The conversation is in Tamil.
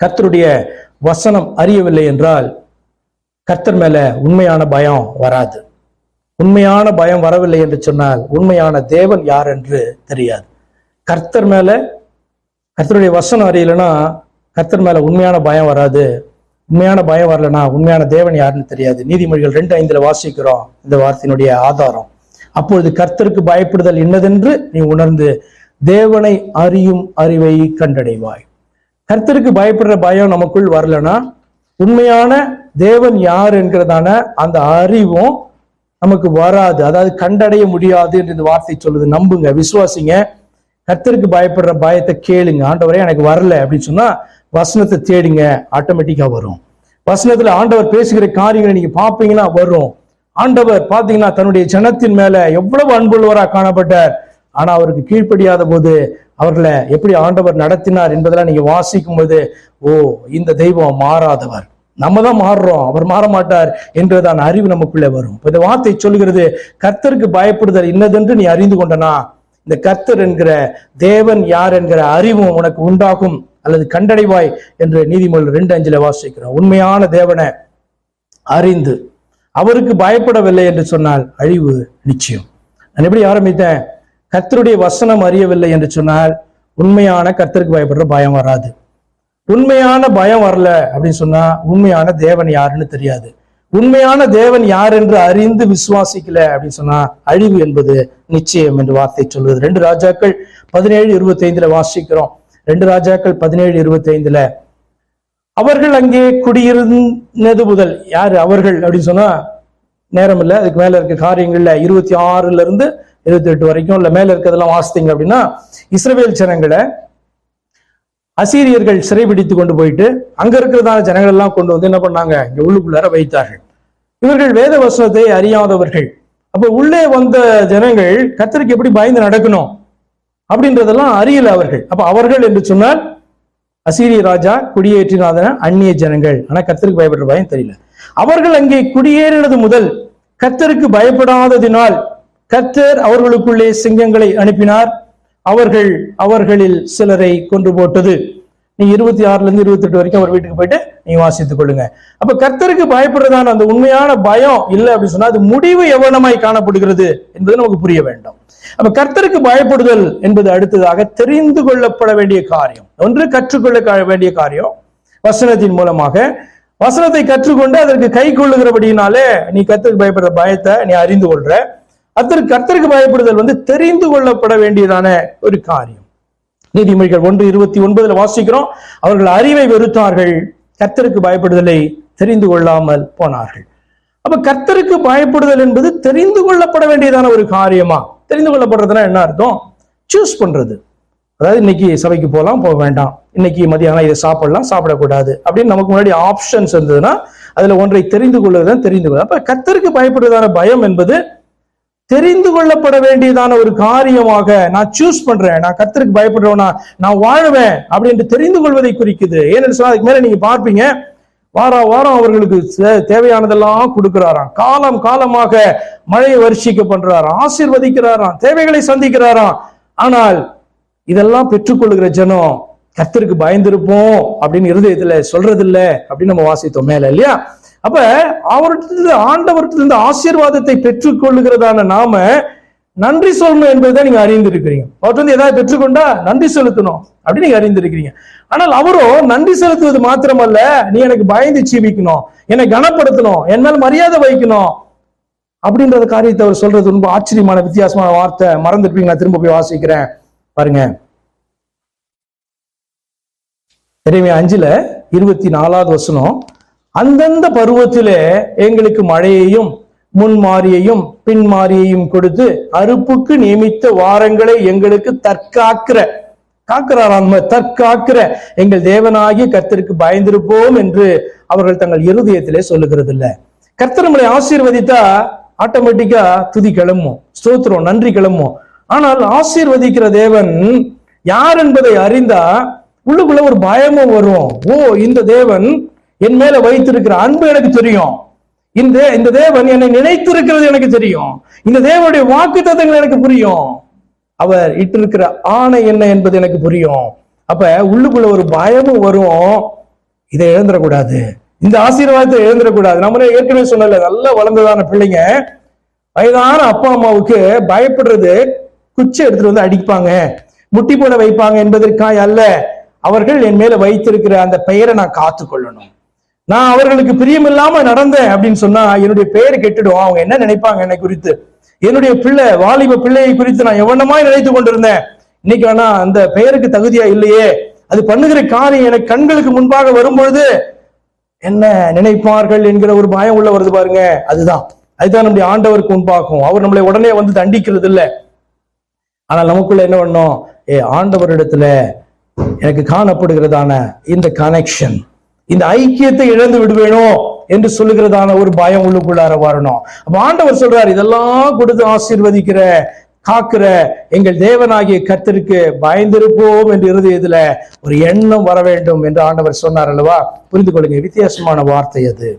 கர்த்தருடைய வசனம் அறியவில்லை என்றால் கர்த்தர் மேல உண்மையான பயம் வராது. உண்மையான பயம் வரவில்லை என்று சொன்னால் உண்மையான தேவன் யார் என்று தெரியாது. கர்த்தர் மேல கர்த்தருடைய வசனம் அறியலைன்னா கர்த்தர் மேல உண்மையான பயம் வராது. உண்மையான பயம் வரலனா உண்மையான தேவன் யாருன்னு தெரியாது. நீதிமொழிகள் ரெண்டு ஐந்துல வாசிக்கிறோம் இந்த வார்த்தையினுடைய ஆதாரம். அப்பொழுது கர்த்தருக்கு பயப்படுதல் என்னதென்று நீ உணர்ந்து தேவனை அறியும் அறிவை கண்டடைவாய். கர்த்தருக்கு பயப்படுற பயம் நமக்குள் வரலன்னா உண்மையான தேவன் யார் என்கிறதான அந்த அறிவும் நமக்கு வராது. அதாவது கண்டடைய முடியாது என்று இந்த வார்த்தை சொல்லுது. நம்புங்க விசுவாசிங்க. கர்த்தருக்கு பயப்படுற பயத்தை கேளுங்க. ஆண்டவரே எனக்கு வரல அப்படின்னு சொன்னா வசனத்தை தேடுங்க. ஆட்டோமேட்டிக்கா வரும். வசனத்துல ஆண்டவர் பேசுகிற காரியங்களை நீங்க பார்ப்பீங்கன்னா வரும். ஆண்டவர் பாத்தீங்கன்னா தன்னுடைய ஜனத்தின் மேல எவ்வளவு அன்புள்ளவரா காணப்பட்டார். ஆனா அவருக்கு கீழ்ப்படியாத போது அவர்களை எப்படி ஆண்டவர் நடத்தினார் என்பதெல்லாம் நீங்க வாசிக்கும் போது ஓ இந்த தெய்வம் மாறாதவர். நம்ம தான் மாறுறோம் அவர் மாற மாட்டார் என்றுதான் அறிவு நமக்குள்ளே வரும். இப்ப இந்த வார்த்தை சொல்கிறது கர்த்தருக்கு பயப்படுதல் இன்னதென்று நீ அறிந்து கொண்டனா? இந்த கர்த்தர் என்கிற தேவன் யார் என்கிற அறிவும் உனக்கு உண்டாகும் அல்லது கண்டடைவாய் என்று நீதிமொழி ரெண்டு அஞ்சுல வாசிக்கிறோம். உண்மையான தேவனை அறிந்து அவருக்கு பயப்படவில்லை என்று சொன்னால் அழிவு நிச்சயம். நான் எப்படி ஆரம்பித்தேன்? கர்த்தருடைய வசனம் அறியவில்லை என்று சொன்னால் உண்மையான கர்த்தருக்கு பயப்படுற பயம் வராது. உண்மையான பயம் வரல அப்படின்னு சொன்னா உண்மையான தேவன் யாருன்னு தெரியாது. உண்மையான தேவன் யார் என்று அறிந்து விசுவாசிக்கல அப்படின்னு சொன்னா அழிவு என்பது நிச்சயம் என்று வார்த்தை சொல்வது ரெண்டு ராஜாக்கள் பதினேழு இருபத்தி ஐந்துல வாசிக்கிறோம். ரெண்டு ராஜாக்கள் பதினேழு இருபத்தி ஐந்துல அவர்கள் அங்கே குடியிருந்தது முதல். யாரு? அவர்கள் அப்படின்னு சொன்னா நேரம் இல்லை அதுக்கு மேல இருக்க காரியங்கள்ல இருபத்தி ஆறுல இருந்து இருபத்தி எட்டு வரைக்கும் இல்ல மேல இருக்கிறதெல்லாம் வாசித்தீங்க அப்படின்னா இஸ்ரேல் ஜனங்களை அசீரியர்கள் சிறைபிடித்து கொண்டு போயிட்டு அங்க இருக்கிறதான ஜனங்கள் எல்லாம் கொண்டு வந்து என்ன பண்ணாங்க? இங்க உள்ளுக்குள்ளார வைத்தார்கள். இவர்கள் வேத வசனத்தை அறியாதவர்கள். அப்ப உள்ளே வந்த ஜனங்கள் கத்தருக்கு எப்படி பயந்து நடக்கணும்? அப்படின்றதெல்லாம் அறியல அவர்கள். அப்ப அவர்கள் என்று சொன்னால் அசீரிய ராஜா குடியேற்றினாதன அந்நிய ஜனங்கள். ஆனா கத்தருக்கு பயப்படுற பயம் தெரியல. அவர்கள் அங்கே குடியேறினது முதல் கத்தருக்கு பயப்படாததினால் கத்தர் அவர்களுக்குள்ளே சிங்கங்களை அனுப்பினார். அவர்கள் அவர்களில் சிலரை கொன்று போட்டது. நீ இருபத்தி ஆறுல இருந்து இருபத்தி எட்டு வரைக்கும் அவர் வீட்டுக்கு போயிட்டு நீ வாசித்துக் கொள்ளுங்க. அப்ப கர்த்தருக்கு பயப்படுறதான அந்த உண்மையான பயம் இல்லை அப்படின்னு சொன்னா அது முடிவு எவனமாய் காணப்படுகிறது என்பது நமக்கு புரிய வேண்டும். அப்ப கர்த்தருக்கு பயப்படுதல் என்பது அடுத்ததாக தெரிந்து கொள்ளப்பட வேண்டிய காரியம். ஒன்று கற்றுக்கொள்ள வேண்டிய காரியம். வசனத்தின் மூலமாக வசனத்தை கற்றுக்கொண்டு அதற்கு கை கொள்ளுகிறபடினாலே நீ கத்திற்கு பயப்படுற பயத்தை நீ அறிந்து கொள்ற. அதற்கு கர்த்தருக்கு பயப்படுதல் வந்து தெரிந்து கொள்ளப்பட வேண்டியதான ஒரு காரியம். நீதிமொழிகள் ஒன்று இருபத்தி ஒன்பதுல வாசிக்கிறோம். அவர்கள் அறிவை வெறுத்தார்கள் கர்த்தருக்கு பயப்படுதலை தெரிந்து கொள்ளாமல் போனார்கள். அப்ப கர்த்தருக்கு பயப்படுதல் என்பது தெரிந்து கொள்ளப்பட வேண்டியதான ஒரு காரியமா? தெரிந்து கொள்ளப்படுறதுனா என்ன அர்த்தம்? சூஸ் பண்றது. அதாவது இன்னைக்கு சபைக்கு போகலாம் போக வேண்டாம். இன்னைக்கு மதியானம் இதை சாப்பிடலாம் சாப்பிடக்கூடாது. அப்படின்னு நமக்கு முன்னாடி ஆப்ஷன்ஸ் இருந்ததுன்னா அதுல ஒன்றை தெரிந்து கொள்வதுதான் தெரிந்து கொள்ள அப்ப கத்தருக்கு பயப்படுவதான பயம் என்பது தெரிந்து கொள்ளப்பட வேண்டியதான ஒரு காரியமாக நான் சூஸ் பண்றேன். நான் கத்தருக்கு பயப்படுறவனா நான் வாழுவேன் அப்படின்ட்டு தெரிந்து கொள்வதை குறிக்குது. ஏன்னு சொன்னா அதுக்கு மேல நீங்க பார்ப்பீங்க வாரம் வாரம் அவர்களுக்கு தேவையானதெல்லாம் கொடுக்கிறாராம். காலம் காலமாக மழையை வருஷிக்க பண்றாராம் ஆசிர்வதிக்கிறாராம் தேவைகளை சந்திக்கிறாராம். ஆனால் இதெல்லாம் பெற்றுக்கொள்ளுகிற ஜனம் கர்த்தருக்கு பயந்திருப்போம் அப்படின்னு இருதயத்துல சொல்றது இல்ல அப்படின்னு நம்ம வாசித்தோம் மேல இல்லையா? அப்ப அவர்கிட்ட ஆண்டவர்கிட்ட ஆசீர்வாதத்தை பெற்றுக்கொள்ளுகிறதான நாம நன்றி சொல்லணும் என்பதுதான் நீங்க அறிந்திருக்கிறீங்க. அவர்கிட்ட வந்து ஏதாவது பெற்றுக்கொண்டா நன்றி செலுத்தணும் அப்படின்னு நீங்க அறிந்திருக்கிறீங்க. ஆனால் அவரோ நன்றி செலுத்துவது மாத்திரமல்ல நீ எனக்கு பயந்து ஜீவிக்கணும் என்னை கனப்படுத்தணும் என் மேல் மரியாதை வைக்கணும் அப்படின்றத காரியத்தை அவர் சொல்றது ரொம்ப ஆச்சரியமான வித்தியாசமான வார்த்தை. மறந்துருப்பீங்க நான் திரும்ப போய் வாசிக்கிறேன். பாருங்க. இறைமை அஞ்சுல இருபத்தி நாலாவது வசனம் அந்தந்த பருவத்திலே எங்களுக்கு மழையையும் முன்மாரியையும் பின்மாரியையும் கொடுத்து அறுப்புக்கு நியமித்த வாரங்களை எங்களுக்கு தற்காக்கிற காக்கிறாராம் தற்காக்கிற எங்கள் தேவனாகிய கர்த்தருக்கு பயந்திருப்போம் என்று அவர்கள் தங்கள் இருதயத்திலே சொல்லுகிறது இல்ல கர்த்தர் நம்மளை ஆசீர்வதித்தா ஆட்டோமேட்டிக்கா துதி கிளம்பும். ஸ்தோத்திரம் நன்றி கிளம்பும். ஆனால் ஆசீர்வதிக்கிற தேவன் யார் என்பதை அறிந்தா உள்ளுக்குள்ள ஒரு பயமும் வரும். ஓ இந்த தேவன் என் மேல வைத்திருக்கிற அன்பு எனக்கு தெரியும். இந்த இந்த தேவன் என்னை நினைத்திருக்கிறது எனக்கு தெரியும். இந்த தேவனுடைய வாக்கு எனக்கு புரியும். அவர் இட்டிருக்கிற ஆணை என்ன என்பது எனக்கு புரியும். அப்ப உள்ளுக்குள்ள ஒரு பயமும் வரும். இதை இழந்துடக்கூடாது இந்த ஆசீர்வாதத்தை இழந்துடக்கூடாது நம்மளே ஏற்கனவே சொன்னல நல்லா வளர்ந்ததான பிள்ளைங்க. வயதான அப்பா அம்மாவுக்கு பயப்படுறது குச்சை எடுத்துட்டு வந்து அடிப்பாங்க. முட்டி போட வைப்பாங்க என்பதற்காய் அல்ல. அவர்கள் என் மேல வைத்திருக்கிற அந்த பெயரை நான் காத்து கொள்ளணும் நான் அவர்களுக்கு பிரியமில்லாம நடந்தேன் அப்படின்னு சொன்னா என்னுடைய பெயர் கெட்டுடும். அவங்க என்ன நினைப்பாங்க என்னை குறித்து? என்னுடைய பிள்ளை வாலிப பிள்ளையை குறித்து நான் எவனமாய் நினைத்து கொண்டிருந்தேன்? இன்னைக்கு ஆனா அந்த பெயருக்கு தகுதியா இல்லையே? அது பண்ணுகிற காரியம் எனக்கு கண்களுக்கு முன்பாக வரும்பொழுது என்ன நினைப்பார்கள் என்கிற ஒரு பயம் உள்ள வருது பாருங்க. அதுதான். அதுதான் நம்முடைய ஆண்டவருக்கு முன்பாகும். அவர் நம்மளை உடனே வந்து தண்டிக்கிறது இல்லை ஆனால் நமக்குள்ள என்ன பண்ணோம்? ஏ ஆண்டவரிடத்துல எனக்கு காணப்படுகிறதான இந்த கனெக்ஷன் இந்த ஐக்கியத்தை இழந்து விடுவேனோ என்று சொல்லுகிறதான ஒரு பயம் உள்ளுக்குள்ளார வரணும். அப்ப ஆண்டவர் சொல்றார் இதெல்லாம் கொடுத்து ஆசீர்வதிக்கிற காக்கிற எங்கள் தேவனாகிய கத்திற்கு பயந்திருப்போம் என்று இருதயத்துல ஒரு எண்ணம் வர வேண்டும் என்று ஆண்டவர் சொன்னார் அல்லவா? புரிந்து கொள்ளுங்க வித்தியாசமான வார்த்தை அது.